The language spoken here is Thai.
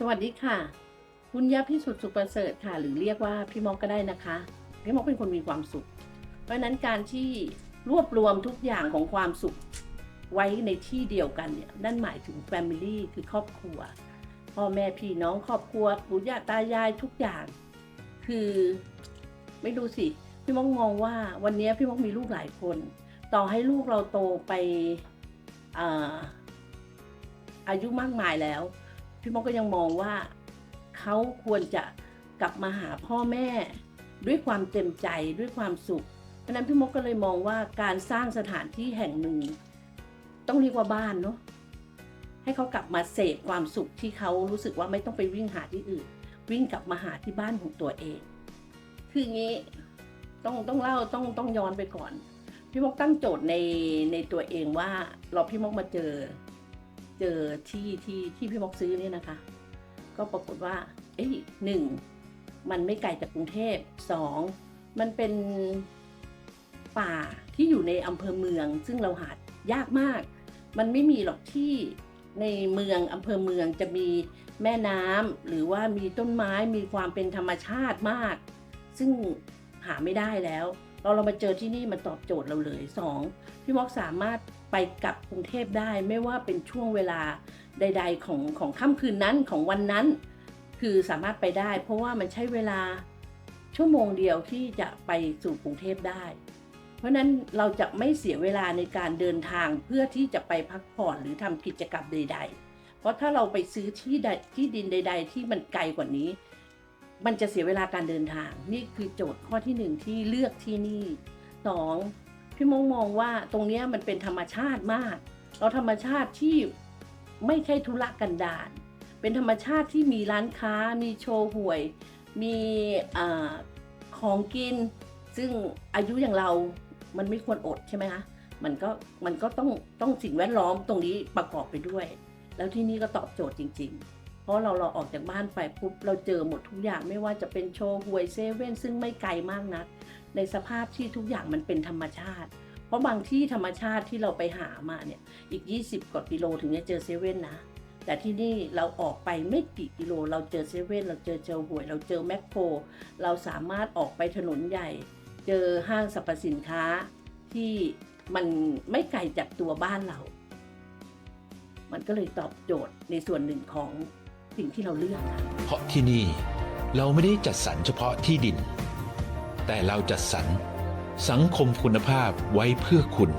สวัสดีค่ะคุณยาพิสุทธิ์สุประเสริฐค่ะ หรือเรียกว่าพี่มอกก็ได้นะคะ พี่มอกเป็นคนมีความสุข เพราะนั้นการที่รวบรวมทุกอย่างของความสุขไว้ในที่เดียวกันเนี่ยนั่นหมายถึง Family คือครอบครัว พ่อแม่พี่น้องครอบครัวปู่ย่าตายายทุกอย่าง คือไม่รู้สิ พี่มอกมองว่าวันนี้พี่มอกมีลูกหลายคน ต่อให้ลูกเราโตไปอาอายุมากมายแล้ว พี่มอก็ยังมองว่าเขาควรจะกลับมาหาพ่อแม่ ด้วยความเต็มใจด้วยความสุขเพราะนั้นพี่มกก็เลยมองว่าการสร้างสถานที่แห่งหนึ่ง ต้องเรียกว่าบ้านเนาะให้เขากลับมาเสพความสุขที่เขารู้สึกว่าไม่ต้องไปวิ่งหาที่อื่น วิ่งกลับมาหาที่บ้านของตัวเอง คืออย่างนี้ต้องต้องเล่าต้องต้องย้อนไปก่อน พี่มกตั้งโจทย์ในในตัวเองว่าเราพี่มกมาเจอ เจอที่ที่ที่พี่มกซื้อเนี่ยนะคะ ก็ปรากฏว่า เอ้ยหนึ่งมันไม่ไกลจากกรุงเทพสองมันเป็นป่าที่อยู่ในอำเภอเมือง ซึ่งเราหายากมาก มันไม่มีหรอกที่ในเมืองอำเภอเมืองจะมีแม่น้ำหรือว่ามีต้นไม้มีความเป็นธรรมชาติมาก ซึ่งหาไม่ได้แล้ว เราเรามาเจอที่นี่มันตอบโจทย์เราเลยสองพี่มอกสามารถไปกลับกรุงเทพได้ไม่ว่าเป็นช่วงเวลาใด ๆ ของของค่ำคืนนั้นของวันนั้น คือสามารถไปได้ เพราะว่ามันใช้เวลาชั่วโมงเดียวที่จะไปสู่กรุงเทพได้ เพราะฉะนั้นเราจะไม่เสียเวลาในการเดินทางเพื่อที่จะไปพักผ่อนหรือทำกิจกรรมใด ๆ เพราะถ้าเราไปซื้อที่ใดที่ดินใด ๆ ที่มันไกลกว่านี้ มันจะเสียเวลาการเดินทาง นี่คือโจทย์ข้อที่หนึ่งที่เลือกที่นี่สองพี่มองมองว่าตรงนี้มันเป็นธรรมชาติมาก เราธรรมชาติที่ไม่ใช่ธุระกันดารเป็นธรรมชาติที่มีร้านค้า มีโชว์หวย มีอของกิน ซึ่งอายุอย่างเรามันไม่ควรอดใช่ไหมคะมันก็มันก็ต้องต้องสิ่งแวดล้อมตรงนี้ประกอบไปด้วย แล้วที่นี่ก็ตอบโจทย์จริง ๆ เพราะเราเราออกจากบ้านไปปุ๊บเราเจอหมดทุกอย่างไม่ว่าจะเป็นโชว์หวยเซเว่นซึ่งไม่ไกลมากนัก ในสภาพที่ทุกอย่างมันเป็นธรรมชาติ เพราะบางที่ธรรมชาติที่เราไปหามาเนี่ยอีก 20 กว่ากิโลถึงจะเจอเซเว่นนะแต่ที่นี่เราออกไปไม่กี่กิโล เราเจอเซเว่นเราเจอเจอหวย เราเจอแมคโคร เราสามารถออกไปถนนใหญ่ เจอห้างสรรพสินค้าที่มันไม่ไกลจากตัวบ้านเรา มันก็เลยตอบโจทย์ในส่วนหนึ่งของ สิ่งที่เราเลือกนะเพราะที่นี่เราไม่ได้จัดสรรเฉพาะที่ดิน แต่เราจัดสรรสังคมคุณภาพไว้เพื่อคุณ